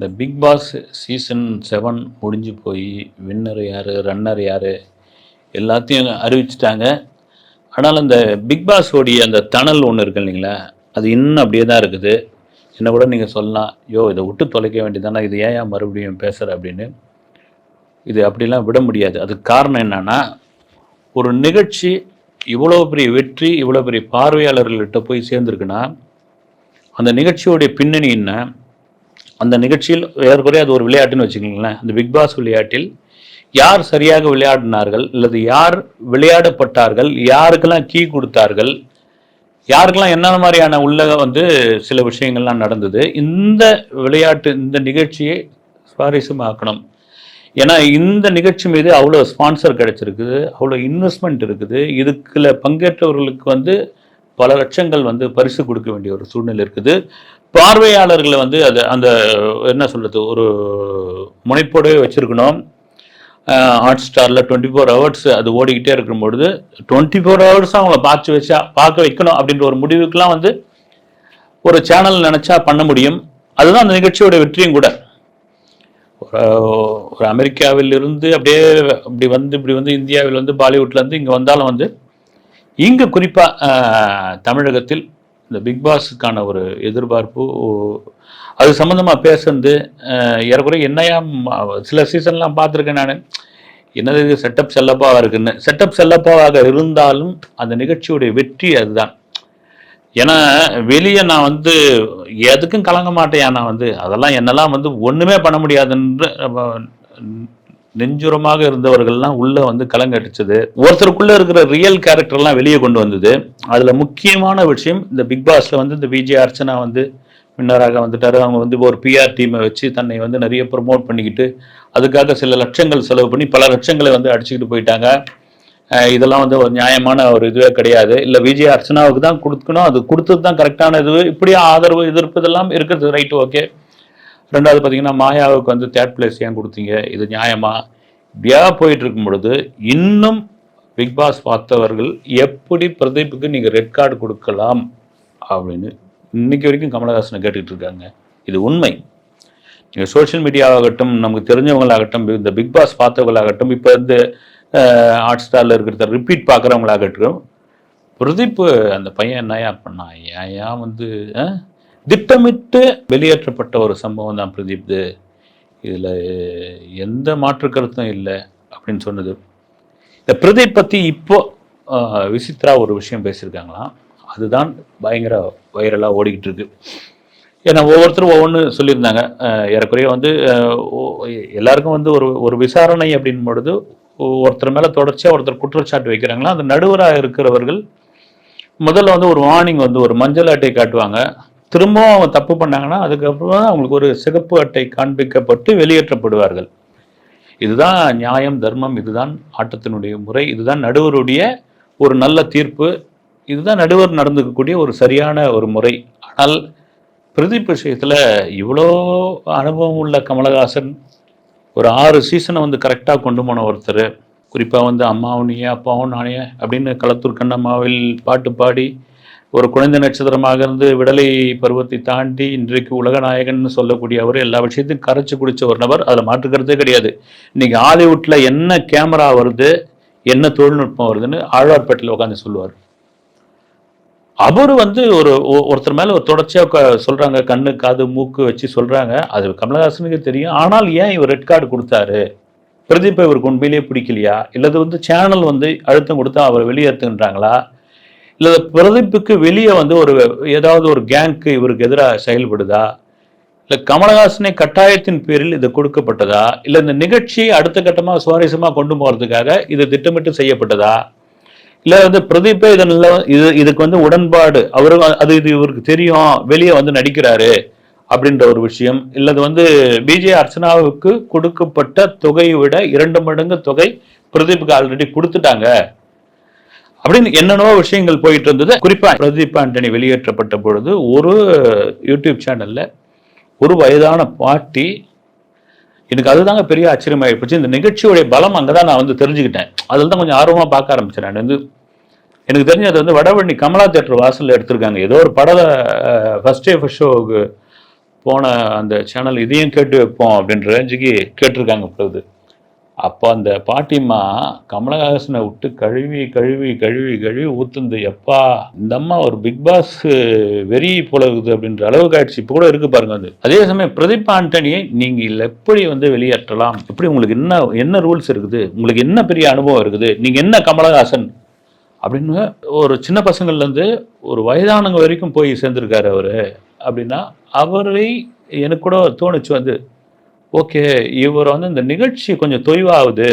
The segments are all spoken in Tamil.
இந்த பிக் பாஸ் சீசன் செவன் முடிஞ்சு போய் வின்னர் யார் ரன்னர் யார் எல்லாத்தையும் அறிவிச்சிட்டாங்க. ஆனால் அந்த பிக் பாஸோடைய அந்த தணல் ஒன்று இருக்கு இல்லைங்களா அது இன்னும் அப்படியே தான் இருக்குது. என்ன கூட நீங்கள் சொல்லலாம் யோ இதை விட்டு தொலைக்க வேண்டியதானே இது ஏன் ஏன் மறுபடியும் பேசுகிற அப்படின்னு. இது அப்படிலாம் விட முடியாது. அதுக்கு காரணம் என்னென்னா ஒரு நிகழ்ச்சி இவ்வளோ பெரிய வெற்றி இவ்வளோ பெரிய பார்வையாளர்கள்கிட்ட போய் சேர்ந்துருக்குன்னா அந்த நிகழ்ச்சியோடைய பின்னணி என்ன? அந்த நிகழ்ச்சியில் ஏறக்குறைய அது ஒரு விளையாட்டுன்னு வச்சுக்கோங்களேன். அந்த பிக் பாஸ் விளையாட்டில் யார் சரியாக விளையாடினார்கள் அல்லது யார் விளையாடப்பட்டார்கள் யாருக்கெல்லாம் கீ கொடுத்தார்கள் யாருக்கெல்லாம் என்னென்ன மாதிரியான உள்ள வந்து சில விஷயங்கள்லாம் நடந்தது இந்த விளையாட்டு இந்த நிகழ்ச்சியை சுவாரஸ்யமாக்கணும். ஏன்னா இந்த நிகழ்ச்சி மீது அவ்வளோ ஸ்பான்சர் கிடைச்சிருக்குது அவ்வளோ இன்வெஸ்ட்மெண்ட் இருக்குது. இதுக்குள்ள பங்கேற்றவர்களுக்கு வந்து பல லட்சங்கள் வந்து பரிசு கொடுக்க வேண்டிய ஒரு சூழ்நிலை இருக்குது. பார்வையாளர்களை வந்து அது அந்த என்ன சொல்கிறது ஒரு முனைப்போடவே வச்சுருக்கணும். ஹாட் ஸ்டாரில் டுவெண்ட்டி ஃபோர் ஹவர்ஸ் அது ஓடிக்கிட்டே இருக்கும் பொழுது டுவெண்ட்டி ஃபோர் ஹவர்ஸ் அவங்கள பார்த்து வச்சா பார்க்க வைக்கணும் அப்படின்ற ஒரு முடிவுக்கெலாம் வந்து ஒரு சேனல் நினச்சா பண்ண முடியும். அதுதான் அந்த நிகழ்ச்சியோட வெற்றியும் கூட. ஒரு அமெரிக்காவில் இருந்து அப்படியே இப்படி வந்து இப்படி வந்து இந்தியாவில் வந்து பாலிவுட்லேருந்து இங்கே வந்தாலும் வந்து இங்கே குறிப்பாக தமிழகத்தில் இந்த பிக் பாஸுக்கான ஒரு எதிர்பார்ப்பு ஓ- அது சம்மந்தமாக பேசுறது ஏறக்குறைய என்னையா சில சீசன்லாம் பார்த்துருக்கேன் நான். என்னது இது செட்டப் செல்லப்பாவாக இருக்குன்னு. செட்டப் செல்லப்பாவாக இருந்தாலும் அந்த நிகழ்ச்சியுடைய வெற்றி அதுதான். ஏன்னா வெளியே நான் வந்து எதுக்கும் கலங்க மாட்டேன். நான் வந்து அதெல்லாம் என்னெல்லாம் வந்து ஒன்றுமே பண்ண முடியாதுன்ற நெஞ்சுரமாக இருந்தவர்கள்லாம் உள்ளே வந்து கலங்கடிச்சது ஒருத்தருக்குள்ளே இருக்கிற ரியல் கேரக்டர்லாம் வெளியே கொண்டு வந்தது. அதில் முக்கியமான விஷயம் இந்த பிக் பாஸில் வந்து இந்த விஜய் அர்ச்சனா வந்து வின்னராக வந்துட்டார். அவங்க வந்து ஒரு பிஆர் டீமை வச்சு தன்னை வந்து நிறைய ப்ரொமோட் பண்ணிக்கிட்டு அதுக்காக சில லட்சங்கள் செலவு பண்ணி பல லட்சங்களை வந்து அடிச்சுக்கிட்டு போயிட்டாங்க. இதெல்லாம் வந்து ஒரு நியாயமான ஒரு இதுவே கிடையாது. இல்லை விஜய் அர்ச்சனாவுக்கு தான் கொடுக்கணும். அது கொடுத்தது தான் கரெக்டான இது. இப்படியே ஆதரவு எதிர்ப்பு இதெல்லாம் இருக்கிறது ரைட்டு ஓகே ரெண்டாவது பார்த்தீங்கன்னா மாயாவுக்கு வந்து தேர்ட் பிளேஸ் ஏன் கொடுத்தீங்க? இது நியாயமா? இப்படியா போயிட்டு இருக்கும் பொழுது இன்னும் பிக் பாஸ் பார்த்தவர்கள் எப்படி பிரதீப்புக்கு நீங்கள் ரெட் கார்டு கொடுக்கலாம் அப்படின்னு இன்னைக்கு வரைக்கும் கமலஹாசனை கேட்டுக்கிட்டு இருக்காங்க. இது உண்மை. நீங்கள் சோஷியல் மீடியாவாகட்டும் நமக்கு தெரிஞ்சவங்களாகட்டும் இந்த பிக் பாஸ் பார்த்தவங்களாகட்டும் இப்போ இந்த ஹாட் ஸ்டாரில் இருக்கிறத ரிப்பீட் பார்க்குறவங்களாகட்டும் பிரதீப் அந்த பையன் என்னையா பண்ணான்? ஏன் ஏன் வந்து ஆ திட்டமிட்டு வெளியேற்றப்பட்ட ஒரு சம்பவம் தான் பிரதீப் இது. இதில் எந்த மாற்று கருத்தும் இல்லை அப்படின்னு சொன்னது. இந்த பிரதீப் பற்றி இப்போ விசித்ரா ஒரு விஷயம் பேசியிருக்காங்களாம். அதுதான் பயங்கர வைரலாக ஓடிக்கிட்டு இருக்கு. ஏன்னா ஒவ்வொருத்தரும் ஒவ்வொன்று சொல்லியிருந்தாங்க. ஏறக்குறைய வந்து எல்லாருக்கும் வந்து ஒரு ஒரு விசாரணை அப்படின் பொழுது ஒருத்தர் மேலே தொடர்ச்சியாக ஒருத்தர் குற்றச்சாட்டு வைக்கிறாங்களா? அந்த நடுவராக இருக்கிறவர்கள் முதல்ல வந்து ஒரு வார்னிங் வந்து ஒரு மஞ்சள் அட்டையை காட்டுவாங்க. திரும்பவும் அவங்க தப்பு பண்ணாங்கன்னா அதுக்கப்புறம் தான் அவங்களுக்கு ஒரு சிகப்பு அட்டை காண்பிக்கப்பட்டு வெளியேற்றப்படுவார்கள். இதுதான் நியாயம் தர்மம் இதுதான் ஆட்டத்தினுடைய முறை இதுதான் நடுவருடைய ஒரு நல்ல தீர்ப்பு இதுதான் நடுவர் நடந்துக்கக்கூடிய ஒரு சரியான ஒரு முறை. ஆனால் பிரதீப் விஷயத்தில் இவ்வளோ அனுபவம் உள்ள கமலஹாசன் ஒரு ஆறு சீசனை வந்து கரெக்டாக கொண்டு போன ஒருத்தர். குறிப்பாக வந்து அம்மாவும் நீயே அப்பாவும் நானே அப்படின்னு களத்தூர் கண்ணம்மாவில் பாட்டு பாடி ஒரு குழந்தை நட்சத்திரமாக இருந்து விடலை பருவத்தை தாண்டி இன்றைக்கு உலகநாயகன் சொல்லக்கூடிய அவர் எல்லா விஷயத்தையும் கரைச்சி குடிச்ச ஒரு நபர். அதில் மாற்றுக்கிறதே கிடையாது. இன்னைக்கு ஹாலிவுட்ல என்ன கேமரா வருது என்ன தொழில்நுட்பம் வருதுன்னு ஆழ்வார்பேட்டில் உட்காந்து சொல்லுவார். அவர் வந்து ஒரு ஒருத்தர் மேல ஒரு தொடர்ச்சியா சொல்கிறாங்க சொல்றாங்க. கண்ணு காது மூக்கு வச்சு சொல்றாங்க. அது கமலஹாசனுக்கு தெரியும். ஆனால் ஏன் இவர் ரெட் கார்டு கொடுத்தாரு? பிரதீப் இவருக்கு உண்மையிலேயே பிடிக்கலையா? இல்லது வந்து சேனல் வந்து அழுத்தம் கொடுத்தா அவர் வெளியேற்றுன்றாங்களா இல்லை பிரதீப்புக்கு வெளியே வந்து ஒரு ஏதாவது ஒரு கேங்க்கு இவருக்கு எதிராக செயல்படுதா? இல்லை கமலஹாசனை கட்டாயத்தின் பேரில் இது கொடுக்கப்பட்டதா? இல்லை இந்த நிகழ்ச்சியை அடுத்த கட்டமாக சுவாரஸ்யமாக கொண்டு போகிறதுக்காக இது திட்டமிட்டு செய்யப்பட்டதா? இல்லை வந்து பிரதீப்பே இதனால இது இதுக்கு வந்து உடன்பாடு. அவரு அது இது இவருக்கு தெரியும். வெளியே வந்து நடிக்கிறாரு அப்படின்ற ஒரு விஷயம். இல்லது வந்து பிஜே அர்ச்சனாவுக்கு கொடுக்கப்பட்ட தொகையை விட இரண்டு மடங்கு தொகை பிரதீப்புக்கு ஆல்ரெடி கொடுத்துட்டாங்க. அப்படின்னு என்னென்னவோ விஷயங்கள் போயிட்டு இருந்தது குறிப்பா பிரதீப் ஆண்டனி வெளியேற்றப்பட்ட பொழுது ஒரு யூடியூப் சேனல்ல ஒரு வயதான பாட்டி எனக்கு அதுதாங்க பெரிய ஆச்சரியமாக போச்சு இந்த நிகழ்ச்சியுடைய பலம் அங்கே தான் நான் வந்து தெரிஞ்சுக்கிட்டேன். அதில் தான் கொஞ்சம் ஆர்வமாக பார்க்க ஆரம்பிச்சேன் நான். வந்து எனக்கு தெரிஞ்சது வந்து வடவண்ணி கமலா தேட்டர் வாசலில் எடுத்திருக்காங்க. ஏதோ ஒரு பட ஃபர்ஸ்ட் டே ஃபர்ஸ்ட் ஷோவுக்கு போன அந்த சேனல் இதையும் கேட்டு வைப்போம் அப்படின்ற ரேஞ்சுக்கு கேட்டிருக்காங்க பொழுது அப்போ அந்த பாட்டிம்மா கமலஹாசனை விட்டு கழுவி கழுவி கழுவி கழுவி ஊத்துந்து எப்பா இந்த அம்மா ஒரு பிக் பாஸ் வெறி போல இருக்குது அப்படின்ற அளவு காட்சி இப்போ கூட இருக்கு பாருங்க அது அதே சமயம் பிரதீப் ஆண்டனியை நீங்கள் எப்படி வந்து வெளியேற்றலாம்? எப்படி உங்களுக்கு என்ன என்ன ரூல்ஸ் இருக்குது? உங்களுக்கு என்ன பெரிய அனுபவம் இருக்குது? நீங்கள் என்ன கமலஹாசன்? அப்படின்னு ஒரு சின்ன பசங்கள்லேருந்து ஒரு வயதானவங்க வரைக்கும் போய் சேர்ந்துருக்காரு அவர். அப்படின்னா அவரை எனக்கு கூட தோணுச்சு வந்து ஓகே இவர் வந்து இந்த நிகழ்ச்சி கொஞ்சம் தொய்வாகுது.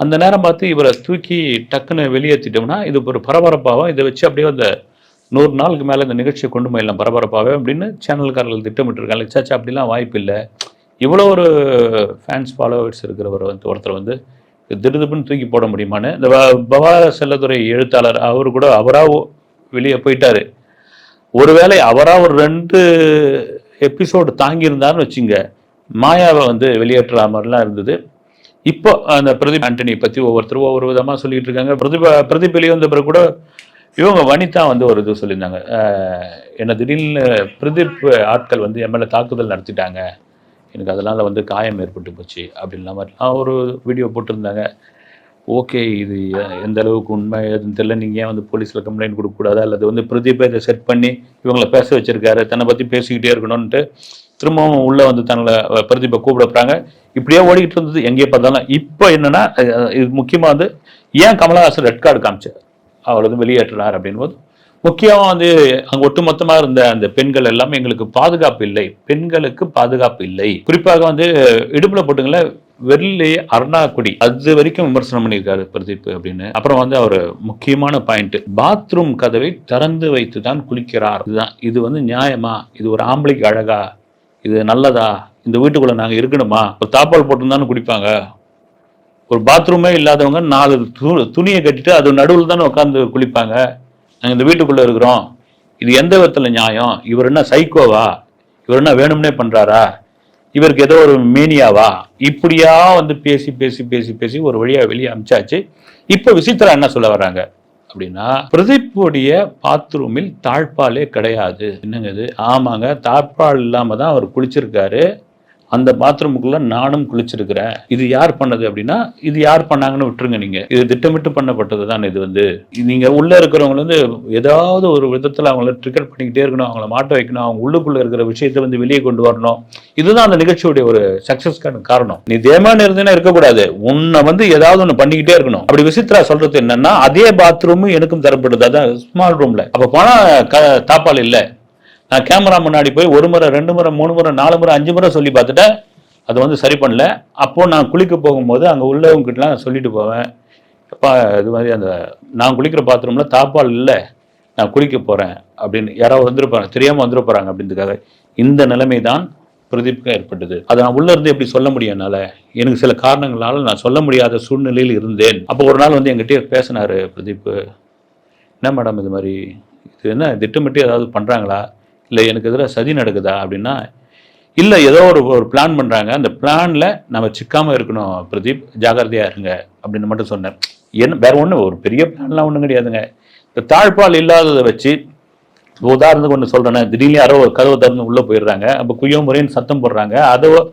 அந்த நேரம் பார்த்து இவரை தூக்கி டக்குன்னு வெளியேற்றிட்டோம்னா இது ஒரு பரபரப்பாகவும் இதை வச்சு அப்படியே அந்த நூறு நாளுக்கு மேலே இந்த நிகழ்ச்சியை கொண்டு போயிடலாம் பரபரப்பாகவே அப்படின்னு சேனல்காரர்கள் திட்டமிட்டிருக்காங்க. சாச்சா அப்படிலாம் வாய்ப்பு இல்லை. இவ்வளோ ஒரு ஃபேன்ஸ் ஃபாலோவர்ஸ் இருக்கிறவர் வந்து ஒருத்தர் வந்து திடுதுப்புன்னு தூக்கி போட முடியுமான்னு. இந்த பவா செல்லத்துறை எழுத்தாளர் அவர் கூட அவராக வெளியே போயிட்டார். ஒருவேளை அவராக ஒரு ரெண்டு எபிசோடு தாங்கியிருந்தாருன்னு வச்சுங்க மாயாவை வந்து வெளியேற்றுற மாதிரிலாம் இருந்தது. இப்போ அந்த பிரதீப் ஆண்டனி பற்றி ஒவ்வொருத்தரும் ஒவ்வொரு விதமாக சொல்லிட்டு இருக்காங்க. பிரதீப பிரதீப் வெளியே வந்த பிறகு கூட இவங்க வனிதா வந்து ஒரு இது சொல்லியிருந்தாங்க. என்ன திடீர்னு பிரதீப் ஆட்கள் வந்து என் மேலே தாக்குதல் நடத்திட்டாங்க. எனக்கு அதனால் வந்து காயம் ஏற்பட்டு போச்சு அப்படின்லாம் மாதிரிலாம் ஒரு வீடியோ போட்டிருந்தாங்க. ஓகே இது எந்த அளவுக்கு உண்மை? எதுன்னு தெரியல. நீங்கள் ஏன் வந்து போலீஸில் கம்ப்ளைண்ட் கொடுக்கக்கூடாதா? அல்லது வந்து பிரதீபை இதை செட் பண்ணி இவங்கள பேச வச்சுருக்காரு? தன்னை பற்றி பேசிக்கிட்டே இருக்கணும்ன்ட்டு திரும்பவும் உள்ளே வந்து தன்னை பிரதீபை கூப்பிடப்படுறாங்க. இப்படியே ஓடிக்கிட்டு இருந்தது எங்கேயே பார்த்தாலும் இப்போ என்னன்னா இது முக்கியமாக வந்து ஏன் கமலஹாசன் ரெட் கார்டு காமிச்சார்? அவர் வந்து வெளியேற்றினார் அப்படின்போது முக்கியமாக வந்து அங்கே ஒட்டுமொத்தமாக இருந்த அந்த பெண்கள் எல்லாமே எங்களுக்கு பாதுகாப்பு இல்லை. பெண்களுக்கு பாதுகாப்பு இல்லை. குறிப்பாக வந்து இடுப்புல போட்டுங்கள வெள்ளி அருணாக்குடி. அது வரைக்கும் விமர்சனம் பண்ணியிருக்காரு பிரதீப் அப்படின்னு. அப்புறம் வந்து அவர் முக்கியமான பாயிண்ட் பாத்ரூம் கதவை திறந்து வைத்து தான் குளிக்கிறார். இதுதான். இது வந்து நியாயமா? இது ஒரு ஆம்பளைக்கு அழகா? இது நல்லதா? இந்த வீட்டுக்குள்ள நாங்கள் இருக்கணுமா? ஒரு தாப்பால் போட்டுருந்தானு குடிப்பாங்க. ஒரு பாத்ரூமே இல்லாதவங்க நாலு து- துணியை கட்டிட்டு அது நடுவில் தானே உட்காந்து குளிப்பாங்க. நாங்கள் இந்த வீட்டுக்குள்ளே இருக்கிறோம். இது எந்த விதத்தில் நியாயம்? இவர் என்ன சைக்கோவா இவர் என்ன வேணும்னே பண்ணுறாரா இவருக்கு ஏதோ ஒரு மேனியாவா இப்படியா வந்து பேசி பேசி பேசி பேசி ஒரு வழியாக வெளியே அமிச்சாச்சு. இப்போ விசித்ரா என்ன சொல்ல வர்றாங்க? அப்படின்னா பிரதீப்புடைய பாத்ரூமில் தாழ்பாலே கிடையாது. என்னங்க இது? ஆமாங்க தாழ்பால் இல்லாம தான் அவர் குளிச்சிருக்காரு. அந்த பாத்ரூமுக்குள்ள நானும் குளிச்சிருக்கிறேன். இது யார் பண்ணது அப்படின்னா இது யார் பண்ணாங்கன்னு விட்டுருங்க நீங்க. இது திட்டமிட்டு பண்ணப்பட்டது தான் இது வந்து. நீங்க உள்ள இருக்கிறவங்க வந்து ஏதாவது ஒரு விதத்துல அவங்கள ட்ரிகர் பண்ணிக்கிட்டே இருக்கணும் அவங்கள மாட்ட வைக்கணும் அவங்க உள்ளுக்குள்ள இருக்கிற விஷயத்தை வந்து வெளியே கொண்டு வரணும். இதுதான் அந்த நிகழ்ச்சியுடைய ஒரு சக்சஸ்க்கான காரணம். நீ தேமான இருந்தேன்னா இருக்கக்கூடாது. உன்னை வந்து ஏதாவது ஒன்று பண்ணிக்கிட்டே இருக்கணும். அப்படி விசித்ரா சொல்றது என்னன்னா அதே பாத்ரூமும் எனக்கும் தரப்படுது அதான் ஸ்மால் ரூம்ல அப்ப போனா க- தாப்பால் இல்லை. நான் கேமரா முன்னாடி போய் ஒரு முறை ரெண்டு முறை மூணு முறை நாலு முறை அஞ்சு முறை சொல்லி பார்த்துட்டேன் அதை வந்து சரி பண்ணல. அப்போ நான் குளிக்க போகும்போது அங்கே உள்ளவங்க கிட்டலாம் சொல்லிட்டு போவேன். அப்பா இது மாதிரி அந்த நான் குளிக்கிற பாத்ரூமில் தாப்பால் இல்லை நான் குளிக்க போகிறேன் அப்படின்னு யாராவது வந்துருப்பாங்க தெரியாமல் வந்துட போகிறாங்க அப்படின்றதுக்காக இந்த நிலைமை தான் பிரதீப்க்கு ஏற்பட்டது. அதை நான் உள்ளேருந்து எப்படி சொல்ல முடியும் என்னால்? எனக்கு சில காரணங்களால் நான் சொல்ல முடியாத சூழ்நிலையில் இருந்தேன். அப்போ ஒரு நாள் வந்து என்கிட்ட பேசினாரு பிரதீப் என்ன மேடம் இது மாதிரி? இது என்ன திட்டமிட்டு ஏதாவது பண்ணுறாங்களா இல்லை எனக்கு எதிராக சதி நடக்குதா அப்படின்னா இல்லை ஏதோ ஒரு ஒரு பிளான் பண்ணுறாங்க அந்த பிளானில் நம்ம சிக்காமல் இருக்கணும் பிரதீப். ஜாகிரதையாக இருங்க அப்படின்னு மட்டும் சொன்னேன். என்ன வேற ஒன்றும் ஒரு பெரிய பிளான்லாம் ஒன்றும் கிடையாதுங்க. இந்த தாழ்பால் இல்லாததை வச்சு உதாரணத்துக்கு ஒன்று சொல்கிறேன் திடீர்னு யாரோ ஒரு கதவை திறந்து உள்ளே போயிடுறாங்க. அப்போ குய்யோ முறைன்னு சத்தம் போடுறாங்க. அதை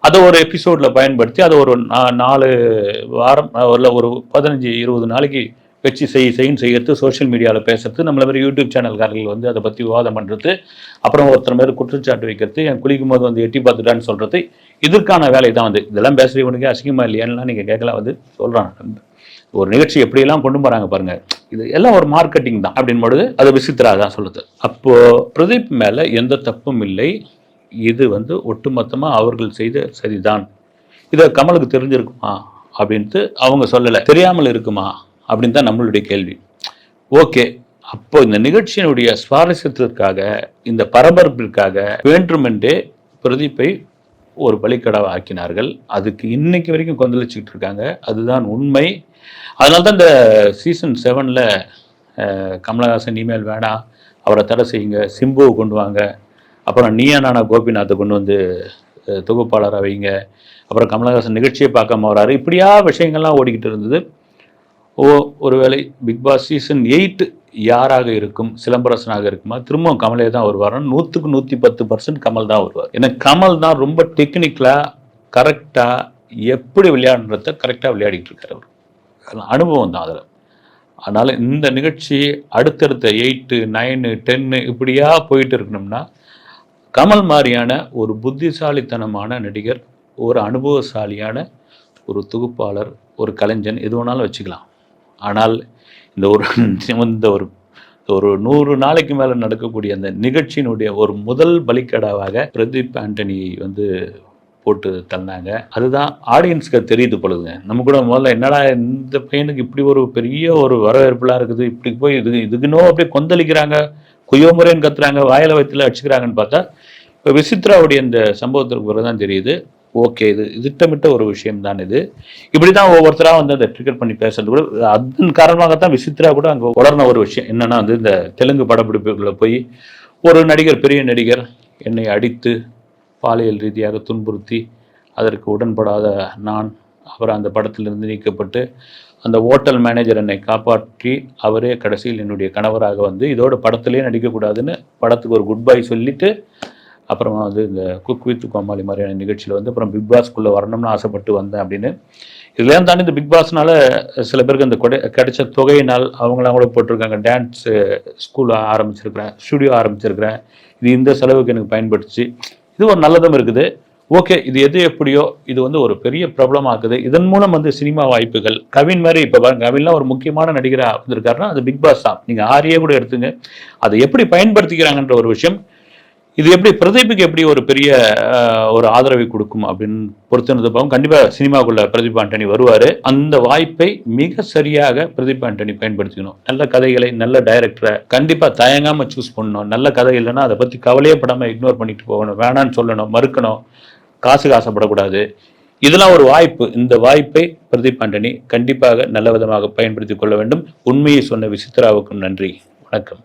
அதை ஒரு எபிசோடில் பயன்படுத்தி அதை ஒரு நா- நாலு வாரம் இல்லை ஒரு பதினஞ்சு இருபது நாளைக்கு வச்சு செய் செய்யும் செய்யறது சோஷியல் மீடியாவில் பேசுறது நம்மள மாதிரி யூடியூப் சேனல்காரர்கள் வந்து அதை பற்றி விவாதம் பண்ணுறது அப்புறம் ஒருத்தர் மாதிரி குற்றச்சாட்டு வைக்கிறது என் குளிக்கும் போது வந்து எட்டி பார்த்துட்டான்னு சொல்கிறது இதற்கான வேலை தான் வந்து இதெல்லாம் பேசுகிறவனுக்கு அசிங்கமாக இல்லையான்லாம் நீங்கள் கேட்கலாம் வந்து சொல்கிறான் ஒரு நிகழ்ச்சி எப்படியெல்லாம் கொண்டு போகிறாங்க பாருங்கள் இது எல்லாம் ஒரு மார்க்கெட்டிங் தான் அப்படின் பொழுது அது விசித்ரா தான் சொல்லுது. அப்போது பிரதீப் மேலே எந்த தப்பும் இல்லை. இது வந்து ஒட்டுமொத்தமாக அவர்கள் செய்த சரிதான். இதை கமலுக்கு தெரிஞ்சிருக்குமா அப்படின்ட்டு அவங்க சொல்லலை. தெரியாமல் இருக்குமா? அப்படின்னு தான் நம்மளுடைய கேள்வி. ஓகே அப்போ இந்த நிகழ்ச்சியினுடைய சுவாரஸ்யத்திற்காக இந்த பரபரப்பிற்காக வேண்டுமென்றே பிரதீப்பை ஒரு பலிக்கடாவை ஆக்கினார்கள். அதுக்கு இன்னைக்கு வரைக்கும் கொந்தளிச்சுக்கிட்டு இருக்காங்க. அதுதான் உண்மை. அதனால தான் இந்த சீசன் செவனில் கமலஹாசன் இனிமேல் வேணாம். அவரை தடை செய்யுங்க. சிம்புவை கொண்டு வாங்க. அப்புறம் நீயா நானா கோபிநாத்தை கொண்டு வந்து தொகுப்பாளராக வைங்க? அப்புறம் கமலஹாசன் நிகழ்ச்சியை பார்க்காம வராரு. இப்படியா விஷயங்கள்லாம் ஓடிக்கிட்டு இருந்தது. ஓ ஒருவேளை பிக் பாஸ் சீசன் எயிட் யாராக இருக்கும்? சிலம்பரசனாக இருக்குமா? திரும்பவும் கமலே தான் வருவார்? நூற்றுக்கு நூற்றி பத்து பர்சன்ட் கமல் தான் வருவார். ஏன்னா கமல் தான் ரொம்ப டெக்னிக்கலாக கரெக்டாக எப்படி விளையாடுறத கரெக்டாக விளையாடிட்டு இருக்கார் அவர். அனுபவம் தான் அதில். அதனால் இந்த நிகழ்ச்சி அடுத்தடுத்த எயிட்டு நைனு டென்னு இப்படியா போயிட்டு இருக்கணும்னா கமல் மாதிரியான ஒரு புத்திசாலித்தனமான நடிகர் ஒரு அனுபவசாலியான ஒரு தொகுப்பாளர் ஒரு கலைஞன் எது வேணாலும் வச்சுக்கலாம். ஆனால் இந்த ஒரு இந்த ஒரு ஒரு நூறு நாளைக்கு மேலே நடக்கக்கூடிய அந்த நிகழ்ச்சியினுடைய ஒரு முதல் பலிக்கடாவாக பிரதீப் ஆண்டனி வந்து போட்டு தந்தாங்க. அதுதான் ஆடியன்ஸ்க்கு தெரியுது பொழுதுங்க. நம்ம கூட முதல்ல என்னடா இந்த பையனுக்கு இப்படி ஒரு பெரிய ஒரு வரவேற்புலாம் இருக்குது இப்படி போய் இது இதுக்குன்னோ அப்படியே கொந்தளிக்கிறாங்க குயோமுறைன்னு கத்துறாங்க வாயில வயிற்றுல அடிச்சுக்கிறாங்கன்னு பார்த்தா இப்போ விசித்ராவுடைய இந்த சம்பவத்திற்கு பிறகு தான் தெரியுது. ஓகே இது திட்டமிட்ட ஒரு விஷயம் தான் இது. இப்படி தான் ஒவ்வொருத்தராக வந்து அதை ட்ரிகர் பண்ணி பேசுறது கூட அதன் காரணமாகத்தான் விசித்ரா கூட அங்கே வளர்ன ஒரு விஷயம் என்னன்னா வந்து இந்த தெலுங்கு படப்பிடிப்புகளில் போய் ஒரு நடிகர் பெரிய நடிகர் என்னை அடித்து பாலியல் ரீதியாக துன்புறுத்தி அதற்கு உடன்படாத நான் அவர் அந்த படத்திலிருந்து நீக்கப்பட்டு அந்த ஹோட்டல் மேனேஜர் என்னை காப்பாற்றி அவரே கடைசியில் என்னுடைய கணவராக வந்து இதோட படத்திலே நடிக்கக்கூடாதுன்னு படத்துக்கு ஒரு குட் பை சொல்லிட்டு அப்புறமா வந்து இந்த குக் வித் கோமாளி மாதிரியான நிகழ்ச்சியில் வந்து அப்புறம் பிக் பாஸ்க்குள்ளே வரணும்னு ஆசைப்பட்டு வந்தேன் அப்படின்னு. இதெல்லாம் தாண்டி இந்த பிக் பாஸ்னால சில பேருக்கு இந்த கொடை கிடைச்ச தொகையினால் அவங்களாம் கூட போட்டிருக்காங்க. டான்ஸ் ஸ்கூல் ஆரம்பிச்சிருக்கிறேன். ஸ்டுடியோ ஆரம்பிச்சிருக்கிறேன். இது இந்த செலவுக்கு எனக்கு பயன்படுத்துச்சு. இது ஒரு நல்லதும் இருக்குது. ஓகே இது எது எப்படியோ இது வந்து ஒரு பெரிய ப்ராப்ளம் இதன் மூலம் வந்து சினிமா வாய்ப்புகள். கவின் மாதிரி இப்போ பாருங்க கவின்லாம் ஒரு முக்கியமான நடிகராக வந்திருக்காருன்னா அது பிக் பாஸ் தான். நீங்கள் ஆரியே கூட எடுத்துங்க. அதை எப்படி பயன்படுத்திக்கிறாங்கன்ற ஒரு விஷயம் இது எப்படி பிரதீப்புக்கு எப்படி ஒரு பெரிய ஒரு ஆதரவை கொடுக்கும் அப்படின்னு பொறுத்திருந்த பார்க்கும் கண்டிப்பாக சினிமாவுக்குள்ள பிரதீப் ஆண்டனி வருவார். அந்த வாய்ப்பை மிக சரியாக பிரதீப் ஆண்டனி பயன்படுத்திக்கணும். நல்ல கதைகளை நல்ல டைரக்டரை கண்டிப்பாக தயங்காமல் சூஸ் பண்ணணும். நல்ல கதை இல்லைன்னா அதை பற்றி கவலையே படாமல் இக்னோர் பண்ணிட்டு போகணும். வேணான்னு சொல்லணும் மறுக்கணும். காசுக்கு ஆசைப்படக்கூடாது. இதெல்லாம் ஒரு வாய்ப்பு. இந்த வாய்ப்பை பிரதீப் ஆண்டனி கண்டிப்பாக நல்ல விதமாக பயன்படுத்தி கொள்ள வேண்டும். உண்மையை சொன்ன விசித்ராவுக்கும் நன்றி. வணக்கம்.